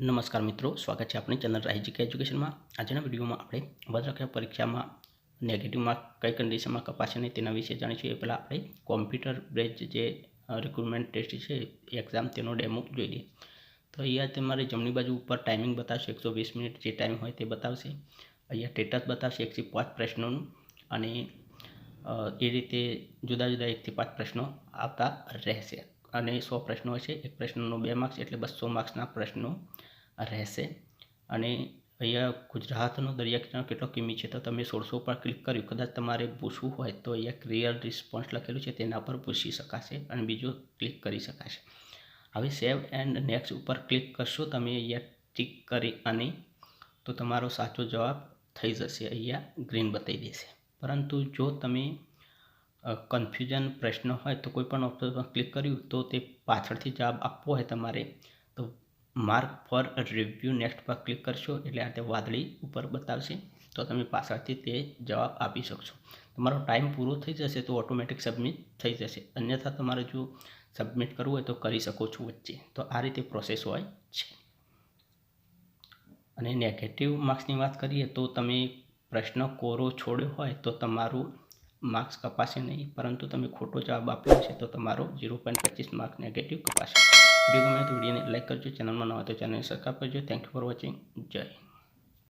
નમસ્કાર મિત્રો, સ્વાગત છે આપણી ચેનલ રાહિજીક એજ્યુકેશનમાં. આજના વિડીયોમાં આપણે વદ્રખ્યા પરીક્ષામાં નેગેટિવ માર્ક કઈ કન્ડિશનમાં કપાશે નહીં તેના વિશે જાણીશું. એ પહેલાં આપણે કોમ્પ્યુટર બેઝ જે રિક્રુટમેન્ટ ટેસ્ટ છે એક્ઝામ તેનો ડેમો જોઈ લઈએ. તો અહીંયા તમારે જમણી બાજુ ઉપર ટાઈમિંગ બતાવશે, એકસો વીસ મિનિટ જે ટાઈમ હોય તે બતાવશે. અહીંયા સ્ટેટસ બતાવશે એકથી પાંચ પ્રશ્નોનું. અને એ રીતે જુદા જુદા એકથી પાંચ પ્રશ્નો આવતા રહેશે. અને સો પ્રશ્નો હશે એક પ્રશ્નનો બે માર્ક્સ એટલે બસો માર્ક્સના પ્રશ્નો રહેશે. અને અહીંયા ગુજરાતનો દરિયા કિનારો કેટલો કિમી છે તો તમે સોળસો પર ક્લિક કર્યું. કદાચ તમારે પૂછવું હોય તો અહીંયા ક્લિયર રિસ્પોન્સ લખેલું છે, તેના પર પૂછી શકાશે અને બીજું ક્લિક કરી શકાશે. હવે સેવ એન્ડ નેક્સ્ટ ઉપર ક્લિક કરશો, તમે અહીંયા ટીક કરી અને તો તમારો સાચો જવાબ થઈ જશે. અહીંયા ગ્રીન બતાવી દેશે. પરંતુ જો તમે કન્ફ્યુઝન પ્રશ્ન હોય તો કોઈ પણ ઓપ્શન પર ક્લિક કર્યું તો તે પાછળથી જવાબ આપવો હોય તમારે. તો માર્ક ફોર રિવ્યૂ નેક્સ્ટ પર ક્લિક કરશો એટલે આ તે વાદળી ઉપર બતાવશે. તો તમે પાછળથી તે જવાબ આપી શકશો. તમારો ટાઈમ પૂરો થઈ જશે તો ઓટોમેટિક સબમિટ થઈ જશે. અન્યથા તમારે જો સબમિટ કરવું હોય તો કરી શકો છો વચ્ચે. તો આ રીતે પ્રોસેસ હોય છે. અને નેગેટિવ માર્ક્સની વાત કરીએ તો તમે પ્રશ્ન કોરો છોડ્યો હોય તો તમારું માર્ક્સ કપાશે નહીં, પરંતુ તમે ખોટો જવાબ આપ્યો છે તો તમારો ઝીરો પોઈન્ટ પચીસ માર્ક્સ નેગેટિવ કપાશે. વીડિયો ગમે તો વિડીયોને લાઇક કરજો, ચેનલમાં ન હોય તો ચેનલને સબસ્ક્રાઈબ કરજો. થેન્ક યુ ફોર વોચિંગ જય